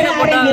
போட்டா வாசல்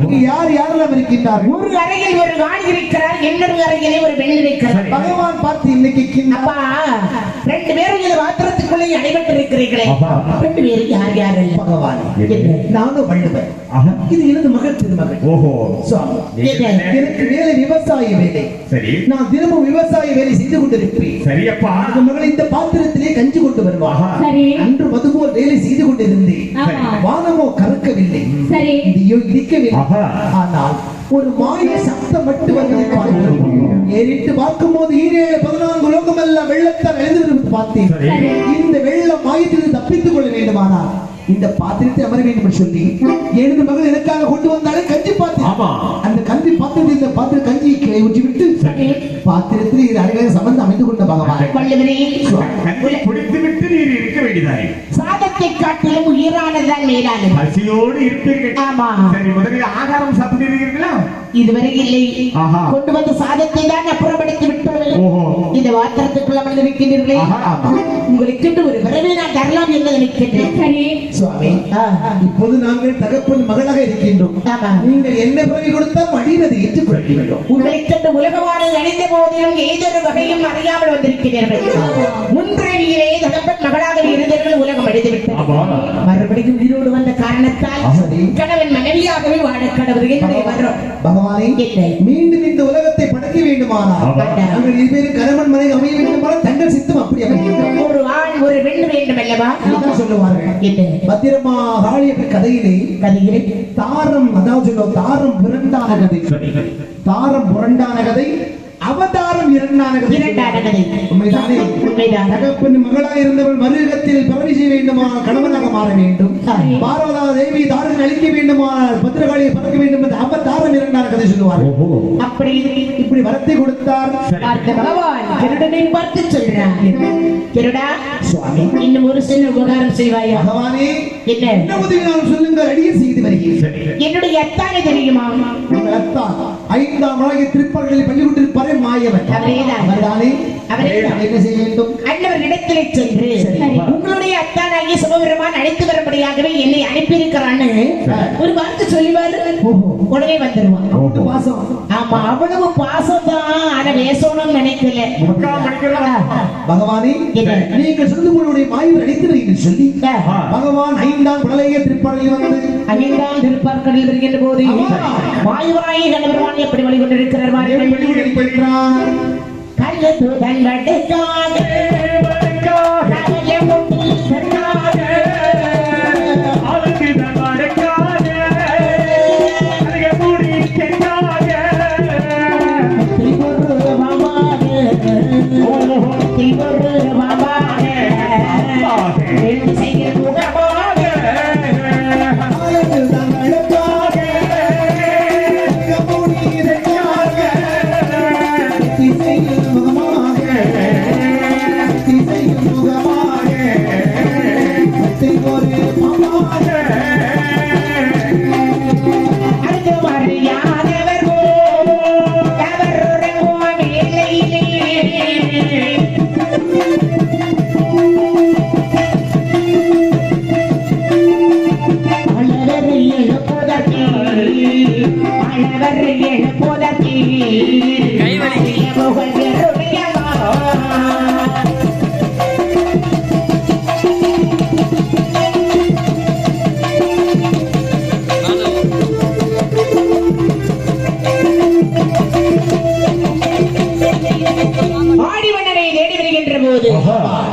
இங்கு யார் யாரெல்லாம் இருக்கின்றார்கள் ஒரு அறையில் ஒரு ஆண் இருக்கிறார் இன்னொரு அறையிலே ஒரு பெண் இருக்கிறார். பகவான் பார்த்து இன்னைக்கு அப்பா ரெண்டு பேரும் இந்த பாத்திரத்துக்குள்ளே அடைபட்டு இருக்கிறீர்களே. ரெண்டு பேரும் யார் யார் பகவான். என்ன? நானும் வள்ளுவர். இது எனது மகள் திருமகள் ஓஹோ? எனக்கு வேலை விவசாய வேலை. சரி. நான் தினமும் விவசாய வேலை செய்து கொண்டிருப்பேன் சரியப்பா. அந்த மகள் இந்த பாத்திரத்திலே கஞ்சி கொண்டு. சரி. அன்று மதுபோல் வேலை செய்து கொண்டிருந்தேன். வானமோ கறக்கவில்லை. சரி. இடியோ இடிக்கவில்லை. ஆனால் ஒரு மாய சத்தம் மட்டும் ஏறிட்டு பார்க்கும் போது ஈரேழு பதினான்கு லோகம் எல்லாம் வெள்ளத்தால் எழுந்திருந்து பார்த்தேன். இந்த வெள்ளம் மாயத்திலிருந்து தப்பித்துக் கொள்ள வேண்டுமானால் இந்த பாத்திரத்தை அமர வேண்டும் சொல்லி எனது மகள் எனக்காக கொண்டு வந்தாலே கஞ்சி பாத்திரம். ஆமா. அந்த கஞ்சி பாத்திரத்தில் இந்த பாத்திரம் கஞ்சியை கீழே ஊற்றி விட்டு. பாத்திரத்தில் இது அழகாக சமந்து அமைந்து கொண்ட பகவான். குடித்து விட்டு நீர் இருக்க வேண்டியதானே சாதத்தை காட்டிலும் உயிரானதுதான் மேலானது. பசியோடு இருப்பீர்கள். ஆமா. சரி முதலில் ஆகாரம் சாப்பிட்டிருக்கீர்களா இதுவரை இல்லை. கொண்டு வந்த சாதத்தை தான் அப்புறப்படுத்தி விட்டோம் ஓஹோ. இந்த வாத்திரத்துக்குள்ள ஆமா. உங்களுக்கு ஒரு வரவே நான் தரலாம் என்று நினைக்கின்றேன் சரி. சுவாமி. இப்போது நாங்கள் தகப்பன் மகளாக இருக்கின்றோம். நீங்கள் என்ன பிறவி கொடுத்தால் அடியதை ஏற்றுக்கொள்ள வேண்டும் உங்களுக்கு என்று உலகமானது அணிந்த போதிலும் ஏதொரு வகையும் அறியாமல் வந்திருக்கிறீர்கள். முன்பிறவியிலே தகப்பன் மகளாக இருந்தவர்கள் உலகம் அடைந்துவிட்டது. மறுபடியும் உயிரோடு வந்த காரணத்தால். கணவன் மனைவியாகவே வாழ கடவுள் என்னுடைய வர்றோம் பகவானே. மீண்டும் இந்த உலகத்தை படைக்க வேண்டுமானால் ஆமா. நாங்கள் இருவேறு கணவன் மனைவி அமைய வேண்டுமானால் தங்கள் சித்தம் அப்படி ஒரு ஆண் ஒரு பெண் வேண்டும் அல்லவா இதுதான் சொல்லுவார்கள் பத்திரமா ராழியப்ப கதையிலே கதையிலே தாரம் அதாவது சொல்லுவோம் தாரம் புரண்டான கதை தாரம் புரண்டான கதை அவதாரம் இரண்டான கதை. உண்மைதானே உண்மைதான். தகப்பன் மகளாக இருந்தவள் மருகத்தில் பிறவி செய்ய வேண்டுமானால் கணவனாக மாற வேண்டும். பார்வதா தேவி தாரகன் அழிக்க வேண்டுமானால் பத்திரகாளியை பறக்க வேண்டும் என்று அவதாரம் இரண்டான கதை சொல்லுவார்கள் ஓஹோ அப்படி இப்படி வரத்தை கொடுத்தார். பார்த்த பகவான் கிருடனை பார்த்து சொல்றான் கிருடா சுவாமி. இன்னும் ஒரு சின்ன உபகாரம் செய்வாயா? பகவானே என்ன? என்ன உதவி நான் சொல்லுங்கள். அடியே செய்து வருகிறேன். என்னுடைய அத்தானை தெரியுமா? உங்கள் அத்தா ஐந்தாம் ஆகிய திருப்பள்ளிகளில் பள்ளி கொண்டிருப்பாரே மாயவன். அவரேதான். என்ன செய்ய வேண்டும் இடத்திலே சென்று. உங்களுடைய அத்தானாகிய சிவபெருமான் அழைத்து வரும்படியாகவே என்னை அனுப்பியிருக்கிறான்னு ஒரு வார்த்தை சொல்லிவாரு. உடனே வந்துருவான். பாசம். ஆமா அவ்வளவு பாசம் தான் ஆனா பேசணும்னு நினைக்கல. பகவானே? நீங்கள் சொல்லும் உங்களுடைய மாயவர் அழைத்து சொல்லி. ஆ. பகவான் ஐந்தாம் குழந்தைய திருப்பள்ளியில் வந்து ஐந்தாம் திருப்பார்க்கடலில் வருகின்ற போது ஆமா. வாயுவாயி கணவருமான் எப்படி வழிகொண்டிருக்கிறார் கல்லு வாருங்கள். வெளிப்படுகிறார்?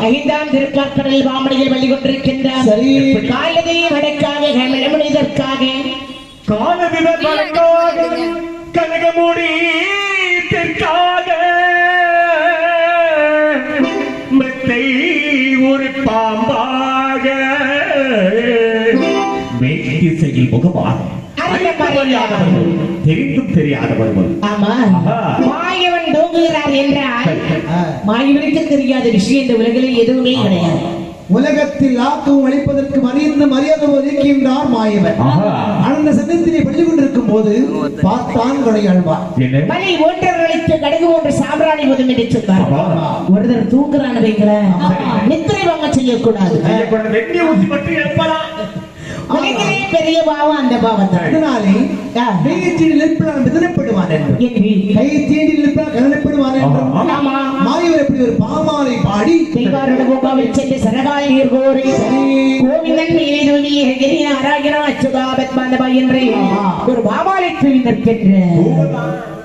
ஐந்தாம் திருக்காக்கடல் பாமடியில் வழி கொண்டிருக்கின்றார் சரி. காலதை வடக்காக காலவினர் வழக்காக கனகமுடி தெற்காக. மெத்தை ஒரு பாம்பாக. மேற்கு திசையில் முகமாக. தெரிந்தும் தெரியாதவர்கள். மாயவன் தூங்குகிறார் என்றால். மாயவனுக்கு தெரியாத விஷயம் இந்த உலகில் எதுவுமே கிடையாது. உலகத்தில் ஆக்கவும் அளிப்பதற்கு மறிந்து மரியாதை ஒதுக்கின்றார் மாயவன். ஆஹா. அந்த சமயத்திலே பள்ளி கொண்டிருக்கும் போது பார்த்தான் கொடையாழ்வார். என்ன மலை ஒன்றர்களுக்கு கடுகு ஒன்று சாம்பிராணி உதவி என்று சொன்னார். ஒருத்தர் தூங்குறான்னு வைக்கிறேன் நித்திரை வாங்க செய்யக்கூடாது. பெரிய பாவம் அந்த பாவம் தான் அதனாலே கையை தீண்டி நிற்பனால் மிதனப்படுவான் கையை தீண்டி நிற்பனால் கதனப்படுவான் என்று. ஒரு பாமாலை பாடி தெய்வாரோட பூங்காவில் சென்று சரகாய நீர் கோரி கோவிந்தன் தூவி எகிரி நாராயணா அச்சுதா பத்மாந்தபா என்று ஒரு பாபாலை தூவி நிற்கின்ற